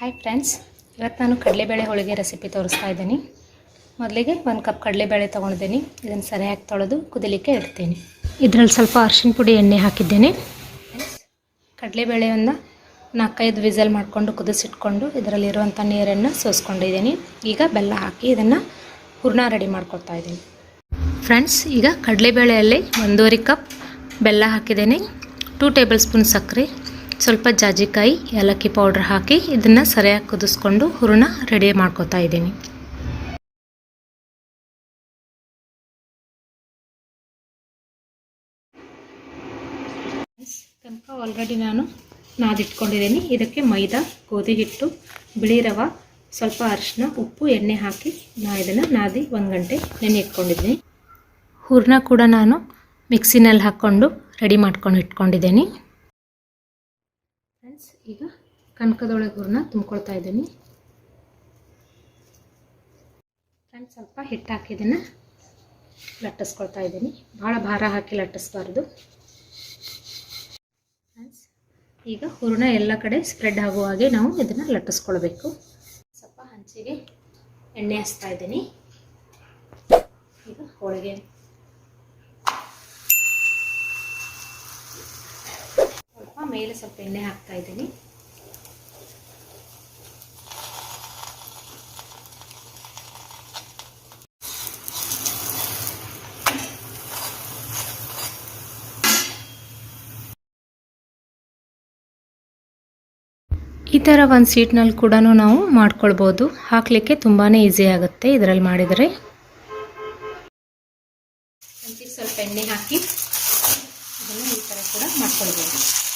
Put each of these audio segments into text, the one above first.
Hi friends ಇವತ್ತು ನಾನು ಕಡಲೆಬೇಳೆ ಹೋಳಿಗೆ ರೆಸಿಪಿ ತೋರಿಸ್ತಾ ಇದ್ದೀನಿ. ಮೊದಲಿಗೆ ಒಂದು ಕಪ್ ಕಡಲೆಬೇಳೆ ತೊಗೊಂಡಿದ್ದೀನಿ. ಇದನ್ನು ಸರಿಯಾಗಿ ತೊಳೆದು ಕುದಿಲಿಕ್ಕೆ ಇಡ್ತೀನಿ. ಇದರಲ್ಲಿ ಸ್ವಲ್ಪ ಅರ್ಶಿನ ಪುಡಿ, ಎಣ್ಣೆ ಹಾಕಿದ್ದೇನೆ. ಕಡಲೆಬೇಳೆಯನ್ನು ನಾಲ್ಕೈದು ವಿಸಲ್ ಮಾಡಿಕೊಂಡು ಕುದಿಸಿಟ್ಕೊಂಡು ಇದರಲ್ಲಿರುವಂಥ ನೀರನ್ನು ಸೋಸ್ಕೊಂಡಿದ್ದೀನಿ. ಈಗ ಬೆಲ್ಲ ಹಾಕಿ ಇದನ್ನು ಹೂರ್ಣ ರೆಡಿ ಮಾಡ್ಕೊಳ್ತಾ ಇದ್ದೀನಿ. ಫ್ರೆಂಡ್ಸ್ ಈಗ ಕಡಲೆಬೇಳೆಯಲ್ಲಿ ಒಂದೂವರೆ ಕಪ್ ಬೆಲ್ಲ ಹಾಕಿದ್ದೀನಿ. ಟೂ ಟೇಬಲ್ ಸ್ಪೂನ್ ಸಕ್ಕರೆ. ಸ್ವಲ್ಪ ಜಾಜಿಕಾಯಿ, ಏಲಕ್ಕಿ ಪೌಡ್ರ್ ಹಾಕಿ ಇದನ್ನು ಸರಿಯಾಗಿ ಕುದಿಸ್ಕೊಂಡು ಹೂರಣ ರೆಡಿ ಮಾಡ್ಕೊತಾ ಇದ್ದೀನಿ. ತನಕ ಆಲ್ರೆಡಿ ನಾನು ನಾದಿಟ್ಕೊಂಡಿದ್ದೀನಿ. ಇದಕ್ಕೆ ಮೈದಾ, ಗೋಧಿ ಹಿಟ್ಟು, ಬಿಳಿ ರವೆ, ಸ್ವಲ್ಪ ಅರಿಶಿನ ಉಪ್ಪು, ಎಣ್ಣೆ ಹಾಕಿ ನಾ ಇದನ್ನು ನಾದಿ ಒಂದು ಗಂಟೆ ನೆನೆ ಇಟ್ಕೊಂಡಿದ್ದೀನಿ. ಹೂರಣ ಕೂಡ ನಾನು ಮಿಕ್ಸಿನಲ್ಲಿ ಹಾಕ್ಕೊಂಡು ರೆಡಿ ಮಾಡ್ಕೊಂಡು ಇಟ್ಕೊಂಡಿದ್ದೀನಿ. ಈಗ ಕಣಕದೊಳಗೆ ಹೂರಣ ತುಂಬ್ಕೊಳ್ತಾ ಇದ್ದೀನಿ. ಫ್ರೆಂಡ್ ಸ್ವಲ್ಪ ಹಿಟ್ಟು ಹಾಕಿ ಇದನ್ನು ಲಟ್ಟಿಸ್ಕೊಳ್ತಾ ಇದ್ದೀನಿ. ಭಾಳ ಭಾರ ಹಾಕಿ ಲಟ್ಟಿಸ್ಬಾರ್ದು. ಫ್ರೆಂಡ್ಸ್, ಈಗ ಹೂರಣ ಎಲ್ಲ ಕಡೆ ಸ್ಪ್ರೆಡ್ ಆಗುವ ಹಾಗೆ ನಾವು ಇದನ್ನು ಲಟ್ಟಿಸ್ಕೊಳ್ಬೇಕು. ಸ್ವಲ್ಪ ಹಂಚಿಗೆ ಎಣ್ಣೆ ಹಚ್ತಾ ಇದ್ದೀನಿ. ಈಗ ಹೋಳಿಗೆ ಮೇಲೆ ಸ್ವಲ್ಪ ಎಣ್ಣೆ ಹಾಕ್ತಾ ಇದ್ದೀನಿ. ಈ ಥರ ಒಂದು ಸೀಟ್ನಲ್ಲಿ ಕೂಡ ನಾವು ಮಾಡ್ಕೊಳ್ಬೋದು. ಹಾಕಲಿಕ್ಕೆ ತುಂಬಾ ಈಸಿ ಆಗುತ್ತೆ ಇದರಲ್ಲಿ ಮಾಡಿದರೆ. ಸ್ವಲ್ಪ ಎಣ್ಣೆ ಹಾಕಿ, ಅದನ್ನು ಈ ಥರ ಕೂಡ ಮಾಡ್ಕೊಳ್ಬೋದು.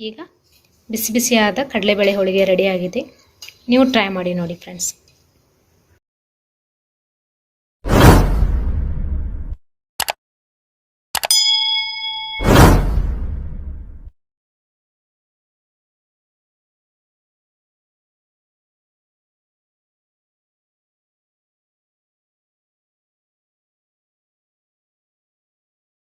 ಈಗ ಬಿಸಿ ಬಿಸಿಯಾದ ಕಡಲೆಬೇಳೆ ಹೋಳಿಗೆ ರೆಡಿಯಾಗಿದೆ ನೀವು ಟ್ರೈ ಮಾಡಿ ನೋಡಿ ಫ್ರೆಂಡ್ಸ್